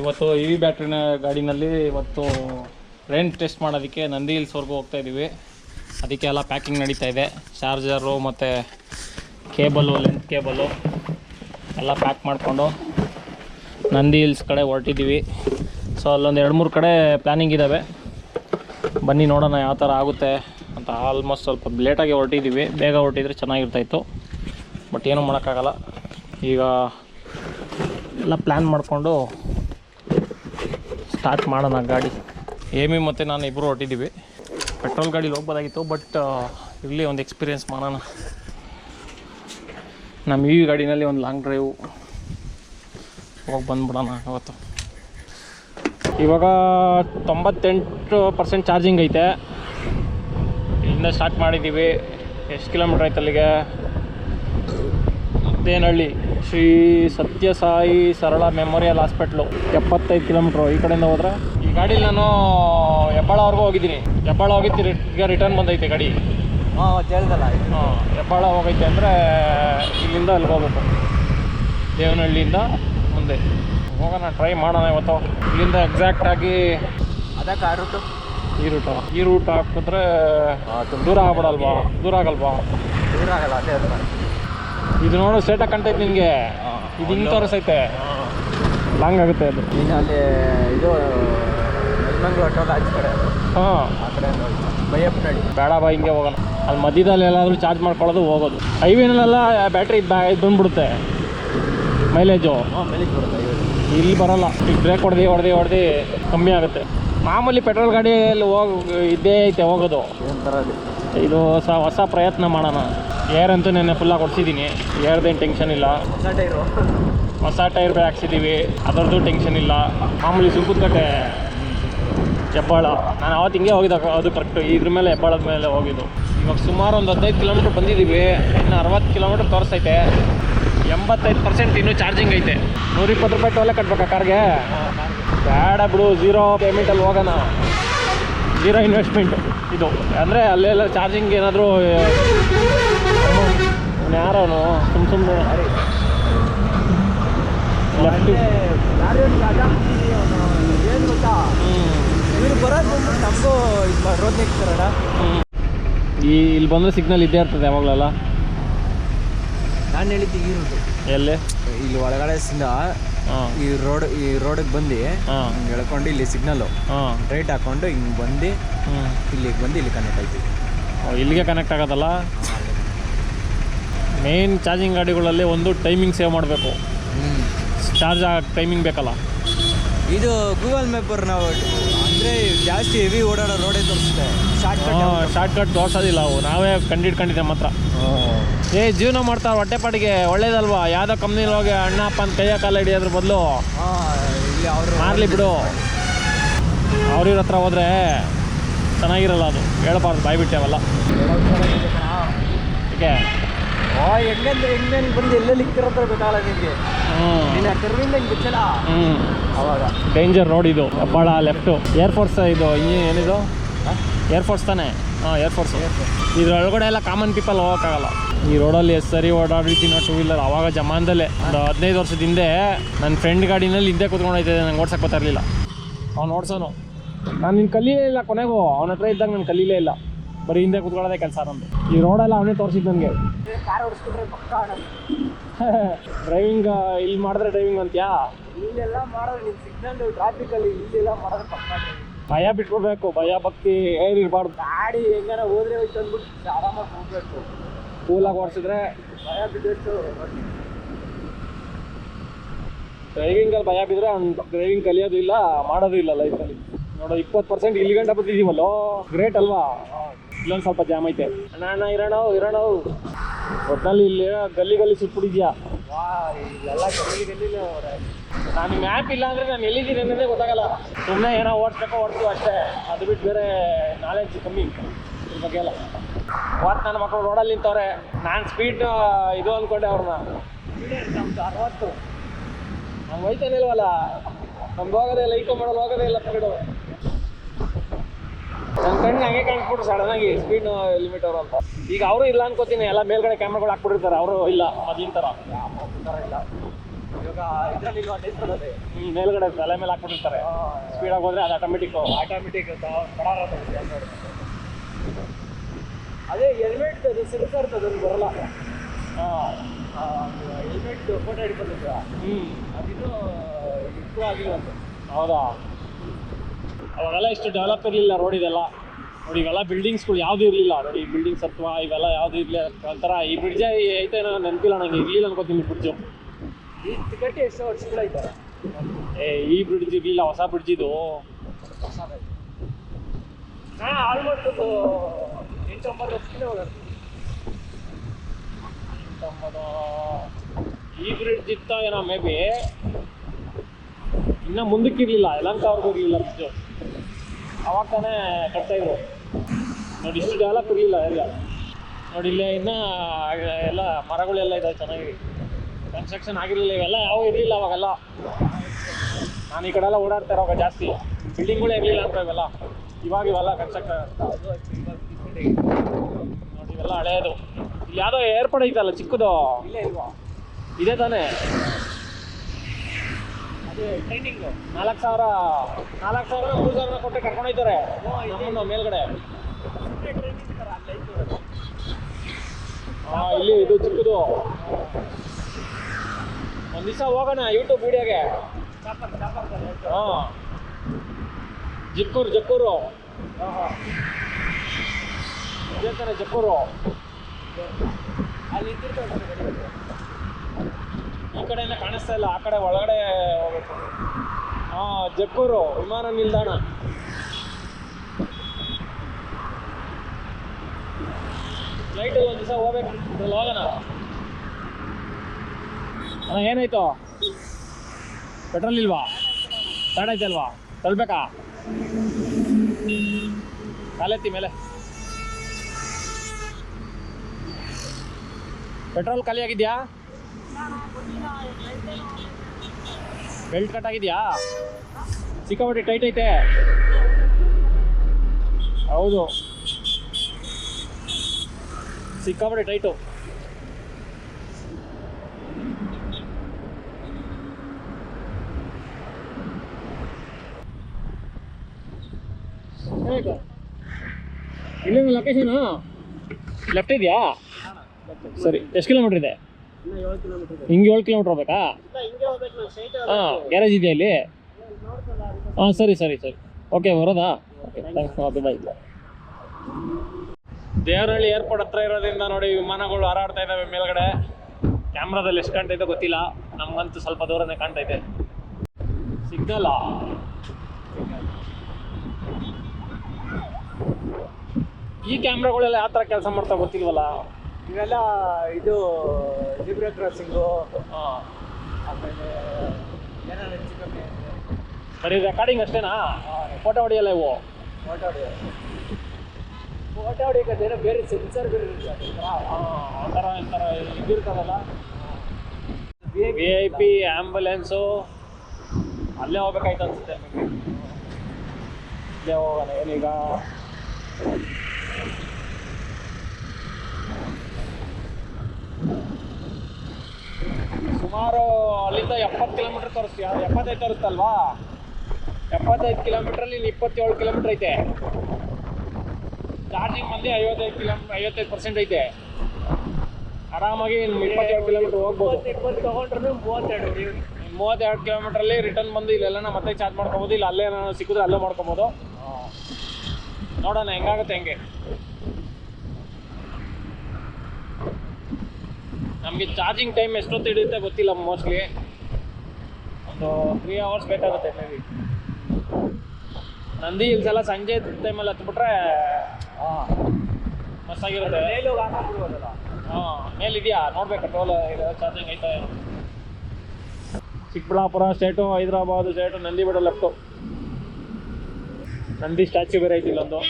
ಇವತ್ತು E V ಬ್ಯಾಟ್ರಿನ ಗಾಡಿನಲ್ಲಿ ಇವತ್ತು rent test ಮಾಡೋದಕ್ಕೆ ನಂದಿ ಹಿಲ್ಸ್ವರೆಗೂ ಹೋಗ್ತಾ ಇದ್ದೀವಿ ಅದಕ್ಕೆ ಎಲ್ಲ ಪ್ಯಾಕಿಂಗ್ ನಡೀತಾ ಇದೆ. ಚಾರ್ಜರು ಮತ್ತು ಕೇಬಲು ಲೆಂತ್ ಕೇಬಲು ಎಲ್ಲ ಪ್ಯಾಕ್ ಮಾಡಿಕೊಂಡು ನಂದಿ ಹಿಲ್ಸ್ ಕಡೆ ಹೊರಟಿದ್ದೀವಿ ಸೊ ಅಲ್ಲೊಂದು ಎರಡು ಮೂರು ಕಡೆ ಪ್ಲ್ಯಾನಿಂಗ್ ಇದ್ದಾವೆ ಬನ್ನಿ ನೋಡೋಣ ಯಾವ ಥರ ಆಗುತ್ತೆ ಅಂತ. ಆಲ್ಮೋಸ್ಟ್ ಸ್ವಲ್ಪ ಲೇಟಾಗಿ ಹೊರಟಿದ್ದೀವಿ ಬೇಗ ಹೊರಟಿದ್ರೆ ಚೆನ್ನಾಗಿರ್ತಾಯಿತ್ತು ಬಟ್ ಏನೂ ಮಾಡೋಕ್ಕಾಗಲ್ಲ. ಈಗ ಎಲ್ಲ ಪ್ಲ್ಯಾನ್ ಮಾಡಿಕೊಂಡು ಸ್ಟಾರ್ಟ್ ಮಾಡೋಣ ಗಾಡಿ. ಏಮಿ ಮತ್ತು ನಾನು ಇಬ್ಬರು ಹೊಟ್ಟಿದ್ದೀವಿ ಪೆಟ್ರೋಲ್ ಗಾಡಿಲಿ ಹೋಗ್ಬೋದಾಗಿತ್ತು ಬಟ್ ಇಲ್ಲಿ ಒಂದು ಎಕ್ಸ್ಪೀರಿಯೆನ್ಸ್ ಮಾಡೋಣ. ನಮ್ಮ ಈ ಗಾಡಿನಲ್ಲಿ ಒಂದು ಲಾಂಗ್ ಡ್ರೈವ್ ಹೋಗಿ ಬಂದ್ಬಿಡೋಣ ಇವತ್ತು ಇವಾಗ ತೊಂಬತ್ತೆಂಟು ಪರ್ಸೆಂಟ್ ಚಾರ್ಜಿಂಗ್ ಐತೆ. ಇಲ್ಲಿಂದ ಸ್ಟಾರ್ಟ್ ಮಾಡಿದ್ದೀವಿ. ಎಷ್ಟು ಕಿಲೋಮೀಟ್ರ್ ಆಯ್ತು ಅಲ್ಲಿಗೆ? ದೇನಹಳ್ಳಿ ಶ್ರೀ ಸತ್ಯಸಾಯಿ ಸರಳ ಮೆಮೋರಿಯಲ್ ಹಾಸ್ಪಿಟ್ಲು ಎಪ್ಪತ್ತೈದು ಕಿಲೋಮೀಟ್ರು ಈ ಕಡೆಯಿಂದ ಹೋದ್ರೆ. ಈ ಗಾಡೀಲಿ ನಾನು ಹೆಬ್ಬಾಳವರೆಗೂ ಹೋಗಿದ್ದೀನಿ. ಹೆಬ್ಬಾಳ ಹೋಗಿತ್ತು ಈಗ ರಿಟರ್ನ್ ಬಂದೈತೆ ಗಾಡಿ. ಹಾಂ ಹೇಳ್ದಲ್ಲ ಹಾಂ ಹೆಬ್ಬಾಳ ಹೋಗೈತೆ ಅಂದರೆ ಇಲ್ಲಿಂದ ಅಲ್ಲಿಗೆ ಹೋಗ್ಬೇಕು. ದೇವನಹಳ್ಳಿಯಿಂದ ಮುಂದೆ. ಹೋಗೋಣ ಟ್ರೈ ಮಾಡೋಣ ಇವತ್ತು. ಇಲ್ಲಿಂದ ಎಕ್ಸಾಕ್ಟಾಗಿ ಅದಕ್ಕೆ ಆ ರೂಟು ಈ ರೂಟು ಈ ರೂಟ್ ಹಾಕಿದ್ರೆ ದೂರ ಆಗ್ಬಿಡಲ್ವಾ? ದೂರ ಆಗಲ್ವಾ? ದೂರ ಆಗಲ್ಲ ಅದೇ ಇದು ನೋಡು ಸೇಟ ಕಾಣ್ತೈತೆ ನಿನಗೆ. ಇದು ಹಿಂಗೆ ತೋರಿಸೈತೆ. ಲಾಂಗ್ ಆಗುತ್ತೆ ಅದು. ಇನ್ನು ಅಲ್ಲಿ ಇದು ನೆಲಮಂಗ್ಲ ಟೋಲ್ ಆಚೆ ಕಡೆ ಅದು. ಹಾಂ. ಆ ಕಡೆ ಬೈಯಪ್ಪ ನಡಿ. ಬೇಡ ಬಾ ಹಿಂಗೆ ಹೋಗೋಣ. ಅಲ್ಲಿ ಮಧ್ಯದಲ್ಲಿ ಎಲ್ಲಾದರೂ ಚಾರ್ಜ್ ಮಾಡ್ಕೊಳ್ಳೋದು ಹೋಗೋದು. ಹೈವೇನಲ್ಲೆಲ್ಲ ಬ್ಯಾಟ್ರಿ ಬ್ಯಾ ಇದು ಬಂದ್ಬಿಡುತ್ತೆ. ಮೈಲೇಜು. ಹಾಂ ಮೇಲಿಗೆ ಬರುತ್ತೆ ಇಲ್ಲಿ ಬರೋಲ್ಲ. ಈಗ ಬ್ರೇಕ್ ಹೊಡೆದು ಹೊಡೆದು ಹೊಡೆದು ಕಮ್ಮಿ ಆಗುತ್ತೆ. ಮಾಮೂಲಿ ಪೆಟ್ರೋಲ್ ಗಾಡಿಯಲ್ಲಿ ಹೋಗಿ ಇದ್ದೇ ಐತೆ ಹೋಗೋದು. ಒಂಥರ ಇದು ಹೊಸ ಹೊಸ ಪ್ರಯತ್ನ ಮಾಡೋಣ. ಏರ್ ಅಂತೂ ನೆನ್ನೆ ಫುಲ್ಲಾಗಿ ಕೊಡ್ಸಿದ್ದೀನಿ ಏರ್ದೇನು ಟೆನ್ಷನ್ ಇಲ್ಲ. ಹೊಸ ಟೈರು. ಹೊಸ ಟೈರ್ ಬೇರೆ ಹಾಕ್ಸಿದ್ದೀವಿ ಅದರದ್ದು ಟೆನ್ಷನ್ ಇಲ್ಲ. ಮಾಮೂಲಿ ಸುಂಕುತ್ಕಟ್ಟೆ ಹೆಬ್ಬಾಳ. ನಾನು ಅವತ್ತು ಹಿಂಗೆ ಹೋಗಿದ್ದ. ಅದು ಕರೆಕ್ಟು ಇದ್ರ ಮೇಲೆ ಹೆಬ್ಬಾಳದ ಮೇಲೆ ಹೋಗಿದ್ದು. ಇವಾಗ ಸುಮಾರು ಒಂದು ಹದಿನೈದು ಕಿಲೋಮೀಟ್ರ್ ಬಂದಿದ್ದೀವಿ ಇನ್ನು ಅರವತ್ತು ಕಿಲೋಮೀಟ್ರ್ ತೋರಿಸ್ತೈತೆ ಎಂಬತ್ತೈದು ಪರ್ಸೆಂಟ್ ಇನ್ನೂ ಚಾರ್ಜಿಂಗ್ ಐತೆ. ನೂರಿಪ್ಪತ್ತು ರೂಪಾಯಿ ಟೋಲೆ ಕಟ್ಬೇಕಾ ಕಾರ್ಗೆ? ಬೇಡ ಬಿಡು. ಝೀರೋ ಪೇಮೆಂಟಲ್ಲಿ ಹೋಗೋಣ. ಝೀರೋ ಇನ್ವೆಸ್ಟ್ಮೆಂಟು ಇದು. ಅಂದರೆ ಅಲ್ಲೆಲ್ಲ ಚಾರ್ಜಿಂಗ್ ಏನಾದರೂ ಸುಮ್ಮನೆ ಲೆಫ್ಟ್ ಏನು ಗೊತ್ತಾ ಇವ್ರು ಬರೋದು ನಮಗೂ ಇದು ರೋಡ್ ನಿಲ್ತಾರಣ ಈ ಇಲ್ಲಿ ಬಂದರೆ ಸಿಗ್ನಲ್ ಇದ್ದೇ ಇರ್ತದೆ ಯಾವಾಗಲೆಲ್ಲ ನಾನು ಹೇಳಿದ್ದು ಈ ರೂಟು ಎಲ್ಲಿ? ಇಲ್ಲಿ ಒಳಗಡೆ ಈ ರೋಡ್ ಈ ರೋಡಿಗೆ ಬಂದು ಹಾಂ. ಹಿಂಗೆ ಎಳ್ಕೊಂಡು ಇಲ್ಲಿ ಸಿಗ್ನಲ್ಲು ಹಾಂ. ರೈಟ್ ಹಾಕೊಂಡು ಹಿಂಗೆ ಬಂದು ಇಲ್ಲಿಗೆ ಬಂದು ಇಲ್ಲಿ ಕನೆಕ್ಟ್ ಆಯ್ತೀವಿ ಇಲ್ಲಿಗೆ ಕನೆಕ್ಟ್ ಆಗೋದಲ್ಲ? ಮೇನ್ ಚಾರ್ಜಿಂಗ್ ಗಾಡಿಗಳಲ್ಲಿ ಒಂದು ಟೈಮಿಂಗ್ ಸೇವ್ ಮಾಡಬೇಕು. ಚಾರ್ಜ್ ಆಗಕ್ಕೆ ಟೈಮಿಂಗ್ ಬೇಕಲ್ಲ. ಇದು ಗೂಗಲ್ ಮ್ಯಾಪರ್ ನಾವು ಅಂದರೆ ಜಾಸ್ತಿ ಹೆವಿ ಓಡಾಡೋ ರೋಡೇ ತೋರಿಸುತ್ತೆ. ಶಾರ್ಟ್ಕಟ್ ಶಾರ್ಟ್ಕಟ್ ತೋರಿಸೋದಿಲ್ಲ ಅವು ನಾವೇ ಕಂಡಿಡ್ಕೊಂಡಿದ್ದೆ ಮಾತ್ರ. ಏ ಜೀವನ ಮಾಡ್ತಾರೆ ಹೊಟ್ಟೆಪಾಟಿಗೆ ಒಳ್ಳೇದಲ್ವಾ? ಯಾವುದೋ ಕಂಪ್ನಿಲಿ ಹೋಗಿ ಅಣ್ಣ ಅಪ್ಪ ಅಂತ ಕೈಯ ಕಾಲ ಹಿಡಿಯೋದ್ರ ಬದಲು ಮಾರಲಿ ಬಿಡು. ಅವ್ರಿವ್ರ ಹತ್ರ ಹೋದ್ರೆ ಚೆನ್ನಾಗಿರಲ್ಲ ಅದು. ಹೇಳಬಾರ್ದು ಬಾಯ್ಬಿಟ್ಟೆವಲ್ಲ ಬಿಟ್ಟೆವಲ್ಲ ಏಕೆ ಓ ಹೆಂಗಂದ್ರೆ ಹೆಂಗೆ ಬಂದು ಎಲ್ಲೆಲ್ಲಿ ಇಕ್ಕಿರತ್ರ ಗೊತ್ತಾಗಲ್ಲ ನಿಮಗೆ ಹ್ಞೂ ನೀನು ಕರ್ವಿಂದ ಹಿಂಗೆ ಬಿಚ್ಚಲ್ಲ. ಹ್ಞೂ ಅವಾಗ. ಡೇಂಜರ್ ರೋಡ್ ಇದು ಹೆಬ್ಬಾಳ ಲೆಫ್ಟು ಏರ್ಫೋರ್ಸ್ ಇದು ಏನಿದು? ಏರ್ಫೋರ್ಸ್ ತಾನೇ? ಹಾಂ ಏರ್ಫೋರ್ಸ್ ಇದ್ರೊಳಗಡೆ ಎಲ್ಲ ಕಾಮನ್ ಪೀಪಲ್ ಹೋಗೋಕ್ಕಾಗಲ್ಲ. ಈ ರೋಡಲ್ಲಿ ಎಷ್ಟು ಸರಿ ಓಡಾಡಿದ್ದೀನೋ ಟೂ ವೀಲರ್ ಅವಾಗ ಜಮಾನದಲ್ಲೇ. ಒಂದು ಹದಿನೈದು ವರ್ಷದ ಹಿಂದೆ ನನ್ನ ಫ್ರೆಂಡ್ ಗಾಡಿನಲ್ಲಿ ಹಿಂದೆ ಕೂತ್ಕೊಂಡೈತೆ ನಂಗೆ ಓಡ್ಸಕ್ಕೆ ಗೊತ್ತಾಗಲಿಲ್ಲ ಅವ್ನು ಓಡ್ಸೋನು. ನಾನು ನಿನ್ನ ಕಲೀಲೇ ಇಲ್ಲ ಕೊನೆಗೂ ಅವನ ಹತ್ರ ಇದ್ದಾಗ ನಾನು ಕಲೀಲೇ ಇಲ್ಲ. ಬರೀ ಹಿಂದೆ ಕುತ್ಕೊಳ್ಳೋದೇ ಕೆಲಸ ನಮ್ದು. ಈ ರೋಡೆಲ್ಲ ಅವನೇ ತೋರಿಸಿದ್ದು ನನಗೆ ಡ್ರೈವಿಂಗ್ ಇಲ್ಲಿ ಮಾಡಿದ್ರೆ ಡ್ರೈವಿಂಗ್ ಅಂತ್ಯಾ? ಇಲ್ಲೆಲ್ಲ ಮಾಡೋದು ನಿಮ್ಮ ಸಿಗ್ನಲ್ ಟ್ರಾಫಿಕಲ್ಲಿ ಇಲ್ಲೆಲ್ಲ ಮಾಡೋದು ಭಯ ಬಿಟ್ಬಿಡ್ಬೇಕು ಭಯ ಭಕ್ತಿ ಏನಿರಬಾರ್ದು ಗಾಡಿ ಹೆಂಗಾರ ಹೋದ್ರೆ ಹೋಯ್ತು ಅಂದ್ಬಿಟ್ಟು ಆರಾಮಾಗಿ ಹೋಗ್ಬೇಕು. ಕೂಲಾಗಿ ಓಡಿಸಿದ್ರೆ? ಭಯ ಬಿದ್ದಷ್ಟು ಡ್ರೈವಿಂಗಲ್ಲಿ ಭಯ ಬಿದ್ದರೆ ಅವ್ನು ಡ್ರೈವಿಂಗ್ ಕಲಿಯೋದು ಇಲ್ಲ ಮಾಡೋದು ಇಲ್ಲ ಲೈಫಲ್ಲಿ ನೋಡೋ ಇಪ್ಪತ್ತು ಪರ್ಸೆಂಟ್ ಇಲ್ಲಿ ಗಂಟೆ ಬಂದಿದ್ದೀವಲ್ಲೋ? ಗ್ರೇಟ್ ಅಲ್ವಾ? ಇಲ್ಲೊಂದು ಸ್ವಲ್ಪ ಜಾಮ್ ಐತೆ. ಅಣ್ಣ ಅಣ್ಣ ಇರೋಣ ಇರೋಣ ಒಟ್ನಲ್ಲಿ ಇಲ್ಲಿ ಗಲ್ಲಿ ಗಲ್ಲಿ ಸುಟ್ಬಿಟ್ಟಿದ್ಯಾ? ವಾ ಇಲ್ಲೆಲ್ಲ ಗಲ್ಲಿ ಗಲ್ಲಿ ಅವ್ರೆ ನಾನು ಮ್ಯಾಪ್ ಇಲ್ಲ ಅಂದ್ರೆ ನಾನು ಎಲ್ಲಿದ್ದೀನಿ ಅನ್ನೋದೇ ಗೊತ್ತಾಗಲ್ಲ. ಸುಮ್ಮನೆ ಏನೋ ಓಡಿಸ್ಬೇಕೋ ಓಡ್ತೀವಿ ಅಷ್ಟೇ. ಅದು ಬಿಟ್ಟು ಬೇರೆ ನಾಲೆಜ್ ಕಮ್ಮಿ. ಇದ್ರ ಬಗ್ಗೆ ಎಲ್ಲ. ಅವತ್ತು ನನ್ನ ಮಕ್ಕಳು ರೋಡಲ್ಲಿ ನಿಂತವ್ರೆ. ನಾನು ಸ್ಪೀಡ್ ಇದು ಅಂದ್ಕೊಂಡೆ ಅವ್ರನ್ನ. ನಮ್ದು ಅರವತ್ತು. ನಂಗೆ ಹೋಯ್ತಾನೆ ಇಲ್ವಲ್ಲ? ನಮ್ದು ಹೋಗೋದೇ ಇಲ್ಲ ಈಕೋ ಮಾಡಲು ಹೋಗೋದೇ ಇಲ್ಲ ತಗಡು. ಕಣ್ಣಿಗೆ ಹಂಗೆ ಕಾಣಿಸ್ಬಿಟ್ರು ಸಡನ್ ಆಗಿ ಸ್ಪೀಡ್ ಲಿಮಿಟ್ ಅವರು ಅಂತ. ಈಗ ಅವರು ಇಲ್ಲ ಅನ್ಕೋತೀನಿ ಎಲ್ಲ ಮೇಲ್ಗಡೆ ಕ್ಯಾಮ್ರಾಗಳು ಹಾಕ್ಬಿಟ್ಟಿರ್ತಾರೆ ಅವರು ಇಲ್ಲ ಮೊದ್ಲಿನ ಥರ ಇಲ್ಲ ಇವಾಗ ಇದರಲ್ಲಿ ಹ್ಮ್, ಮೇಲ್ಗಡೆ ತಲೆ ಮೇಲೆ ಹಾಕ್ಬಿಟ್ಟಿರ್ತಾರೆ. ಸ್ಪೀಡಾಗಿ ಹೋದ್ರೆ ಅದು ಆಟೋಮೆಟಿಕ್ ಆಟೋಮೆಟಿಕ್ ಅದೇ ಹೆಲ್ಮೆಟ್ ಅದು ಸಿಲ್ಕರ್ ಅದನ್ನು ಬರಲ್ಲ. ಹೆಲ್ಮೆಟ್ ಫೋಟೋ ಹಿಡ್ಕೊಂಡಿದ್ದ ಹ್ಞೂ ಅದಿನ್ನೂ ಇಂಪ್ರೂವ್ ಆಗಿಲ್ಲ ಅಂತ. ಹೌದಾ? ಅವಾಗೆಲ್ಲ ಇಷ್ಟು ಡೆವಲಪ್ ಇರಲಿಲ್ಲ ರೋಡ್ ಇದೆಲ್ಲ. ನೋಡಿ ಇವೆಲ್ಲ ಬಿಲ್ಡಿಂಗ್ಸ್ಗಳು ಯಾವ್ದು ಇರಲಿಲ್ಲ. ನೋಡಿ ಬಿಲ್ಡಿಂಗ್ಸ್ ಅಥವಾ ಇವೆಲ್ಲ ಯಾವ್ದು ಇರಲಿ ಒಂಥರ ಈ ಬ್ರಿಡ್ಜ್ ಐತೆ ನೆನಪಿಲ್ಲ ನನಗೆ ಇರಲಿಲ್ಲ ಅನ್ಕೋತೀನಿ ಬ್ರಿಡ್ಜು ಈ ಟಿಕೆಟ್ ಎಷ್ಟು ಏ ಈ ಬ್ರಿಡ್ಜ್ ಇರಲಿಲ್ಲ ಹೊಸ ಬ್ರಿಡ್ಜ್ ಇದು. ಹಾಂ ಆಲ್ಮೋಸ್ಟ್ ಒಂದು ಎಂಟು ಒಂಬತ್ತು ವರ್ಷದಿಂದ ಓಡಾಡ್ತೀನಿ ತಮ್ಮದು ಈ ಬ್ರಿಡ್ಜ್ ಇತ್ತ ಏನೋ ಮೇ ಬಿ ಇನ್ನ ಮುಂದಕ್ಕೆ ಯಲಂಕ ಅವ್ರಿಗೂ ಇರಲಿಲ್ಲ ಬ್ರಿಡ್ಜು ಅವಾಗ ತಾನೇ ಕಟ್ತಾ ಇದ್ರು. ನೋಡಿ. ಇಷ್ಟು ಜಾಲ ಇರಲಿಲ್ಲ ಎಲ್ಲ ನೋಡಿ ಇಲ್ಲೇ ಇನ್ನ ಎಲ್ಲ ಮರಗಳೆಲ್ಲ ಇದಾವೆ ಚೆನ್ನಾಗಿ. ಕನ್ಸ್ಟ್ರಕ್ಷನ್ ಆಗಿರಲಿಲ್ಲ ಇವೆಲ್ಲ ಯಾವ ಇರಲಿಲ್ಲ ಅವಾಗೆಲ್ಲ. ನಾನು ಈ ಕಡೆ ಎಲ್ಲ ಓಡಾಡ್ತಾ ಇರೋವಾಗ ಜಾಸ್ತಿ. ಬಿಲ್ಡಿಂಗ್ಗಳೇ ಇರಲಿಲ್ಲ ಅಂತ ಇವೆಲ್ಲ. ಇವಾಗ ಇವೆಲ್ಲ ಕನ್ಸ್ಟ್ರಕ್ಷನ್ ನೋಡಿ ಇವೆಲ್ಲ ಹಳೆಯದು ಇಲ್ಲಿ ಯಾವುದೋ ಏರ್ಪೋರ್ಟ್ ಐತಲ್ಲ ಚಿಕ್ಕದು. ಇಲ್ಲೇ ಇಲ್ವಾ? ಇದೆ ತಾನೇ. ಟ್ರೈನಿಂಗ್ ನಾಲ್ಕು ಸಾವಿರ ನಾಲ್ಕು ಸಾವಿರ ಮೂರು ಸಾವಿರ ಕೊಟ್ಟು ಕರ್ಕೊಂಡು ಹೋಯ್ತಾರೆ. ನಮ್ಮನ್ನು ಮೇಲ್ಗಡೆ. ಇಲ್ಲಿ ಇದು ಚಿಕ್ಕದು. ಒಂದು ದಿವಸ ಹೋಗೋಣ ಯೂಟ್ಯೂಬ್ ವಿಡಿಯೋಗೆ ಹಾ. ಜಕ್ಕೂರು ಜಕ್ಕೂರು. ಇದೇ ಜಕ್ಕೂರು. ಅಲ್ಲಿ ಈ ಕಡೆಯಿಂದ ಕಾಣಿಸ್ತಾ ಇಲ್ಲ, ಆ ಕಡೆ ಒಳಗಡೆ ಹೋಗ್ಬೇಕು. ಹಾಂ, ಜಕ್ಕೂರು, ವಿಮಾನ ನಿಲ್ದಾಣ. ಫ್ಲೈಟ್ ಒಂದು ದಿವಸ ಹೋಗ್ಬೇಕು. ಹೋಗೋಣ. ಅಣ್ಣ, ಏನಾಯ್ತು? ಪೆಟ್ರೋಲ್ ಇಲ್ವಾ? ತಡ ಐತಲ್ವಾ ತಳ್ಬೇಕಾ ಕಾಲೆತ್ತಿ ಮೇಲೆ. ಪೆಟ್ರೋಲ್ ಖಾಲಿ ಆಗಿದ್ಯಾ? ಬೆಲ್ಟ್ ಕಟ್ ಆಗಿದ್ಯಾ? ಸಿಕ್ಕಾಪಟ್ಟೆ ಟೈಟ್ ಐತೆ. ಹೌದು. ಸಿಕ್ಕಾಪಟ್ಟೆ ಟೈಟು ಇಲ್ಲಿ ಲೊಕೇಶನ್ ಲೆಫ್ಟ್ ಇದೆಯಾ? ಸರಿ, ಎಷ್ಟು ಕಿಲೋಮೀಟ್ರ್ ಇದೆ? ಹಿಂಗೆ ಏಳು ಕಿಲೋಮೀಟ್ರ್ ಹೋಗ್ಬೇಕಾ? ಹಾಂ, ಗ್ಯಾರೇಜ್ ಇದೆಯಾ ಇಲ್ಲಿ? ಹಾಂ, ಸರಿ ಸರಿ ಸರಿ. ಓಕೆ ಬರೋದಾ? Okay thanks bye Devarahalli airport ಹತ್ರ ಇರೋದ್ರಿಂದ ನೋಡಿ ವಿಮಾನಗಳು ಹಾರಾಡ್ತಾ ಇದ್ದಾವೆ ಮೇಲ್ಗಡೆ. ಕ್ಯಾಮ್ರಾದಲ್ಲಿ ಎಷ್ಟು ಕಾಣ್ತೈತೆ ಗೊತ್ತಿಲ್ಲ. ನಮಗಂತೂ ಸ್ವಲ್ಪ ದೂರನೇ ಕಾಣ್ತೈತೆ ಸಿಗ್ನಲ್ಲ ಈ ಕ್ಯಾಮ್ರಾಗಳೆಲ್ಲ ಯಾವ ಥರ ಕೆಲಸ ಮಾಡ್ತಾ ಗೊತ್ತಿಲ್ವಲ್ಲ? ಇವೆಲ್ಲ ಇದು ಜಿಬ್ರಾ ಕ್ರಾಸಿಂಗು ಆಮೇಲೆ ಏನಾದ್ರು ಹೆಚ್ಚು ಕಮ್ಮಿ ಬರೀ ರೆಕಾರ್ಡಿಂಗ್ ಅಷ್ಟೇನಾ? ಫೋಟೋ ಹೊಡಿಯಲ್ಲ ಇವು? ಫೋಟೋ ಹೊಡೆಯೋದು ಫೋಟೋ ಹೊಡಿಯೋಕೆ ಏನೋ ಬೇರೆ ಸೆನ್ಸರ್ ಬೇರೆ ಇರುತ್ತೆ. ಆ ಥರ ವಿ ಐ ಪಿ ಆ್ಯಂಬುಲೆನ್ಸು ಅಲ್ಲೇ ಹೋಗ್ಬೇಕಾಯ್ತು ಅನ್ಸುತ್ತೆ ಅಲ್ಲೇ ಹೋಗಲ್ಲ ಏನೀಗ? ಸುಮಾರು ಅಲ್ಲಿಂದ ಎಪ್ಪತ್ತು ಕಿಲೋಮೀಟ್ರ್ ತೋರಿಸ್ತೀಯ? ಎಪ್ಪತ್ತೈದು ತೋರಿಸ್ತಲ್ವಾ? ಎಪ್ಪತ್ತೈದು ಕಿಲೋಮೀಟ್ರಲ್ಲಿ ಇನ್ನು ಇಪ್ಪತ್ತೇಳು ಕಿಲೋಮೀಟ್ರ್ ಐತೆ. ಚಾರ್ಜಿಂಗ್ ಬಂದು ಐವತ್ತೈದು ಕಿಲೋ ಐವತ್ತೈದು ಪರ್ಸೆಂಟ್ ಐತೆ. ಆರಾಮಾಗಿ ಇಪ್ಪತ್ತೆರಡು ಕಿಲೋಮೀಟರ್ ಕಿಲೋಮೀಟ್ರ್ ಹೋಗ್ಬೋದು. ತೊಗೊಂಡ್ರು ಮೂವತ್ತೆರಡು. ಮೂವತ್ತೆರಡು ಕಿಲೋಮೀಟ್ರಲ್ಲಿ ರಿಟರ್ನ್ ಬಂದು ಇಲ್ಲೆಲ್ಲ ಮತ್ತೆ ಚಾರ್ಜ್ ಮಾಡ್ಕೊಬೋದು. ಇಲ್ಲ ಅಲ್ಲೇ ನಾನು ಸಿಕ್ಕಿದ್ರೆ ಅಲ್ಲೇ ಮಾಡ್ಕೊಬೋದು. ನೋಡೋಣ ಹೆಂಗಾಗುತ್ತೆ ಹೆಂಗೆ? ನಮಗೆ ಚಾರ್ಜಿಂಗ್ ಟೈಮ್ ಎಷ್ಟೊತ್ತು ಹಿಡಿಯುತ್ತೆ ಗೊತ್ತಿಲ್ಲ ಮೋಸ್ಟ್ಲಿ ಒಂದು ತ್ರೀ ಅವರ್ಸ್ ಬೇಕಾಗುತ್ತೆ ಮೇ ಬಿ ನಂದಿ ಹಿಲ್ಸ್ ಎಲ್ಲ ಸಂಜೆ ಟೈಮಲ್ಲಿ ಹತ್ಬಿಟ್ರೆ ಮಸ್ತಾಗಿರುತ್ತೆ ಹಾಂ ಮೇಲಿದೆಯಾ? ನೋಡ್ಬೇಕು ಟೋಲ್ ಇದು ಚಾರ್ಜಿಂಗ್ ಐತಾ. Chikkaballapur straight Hyderabad straight Nandi Betta left Nandi statue ಬೇರೆ ಐತಿ ಇಲ್ಲೊಂದು.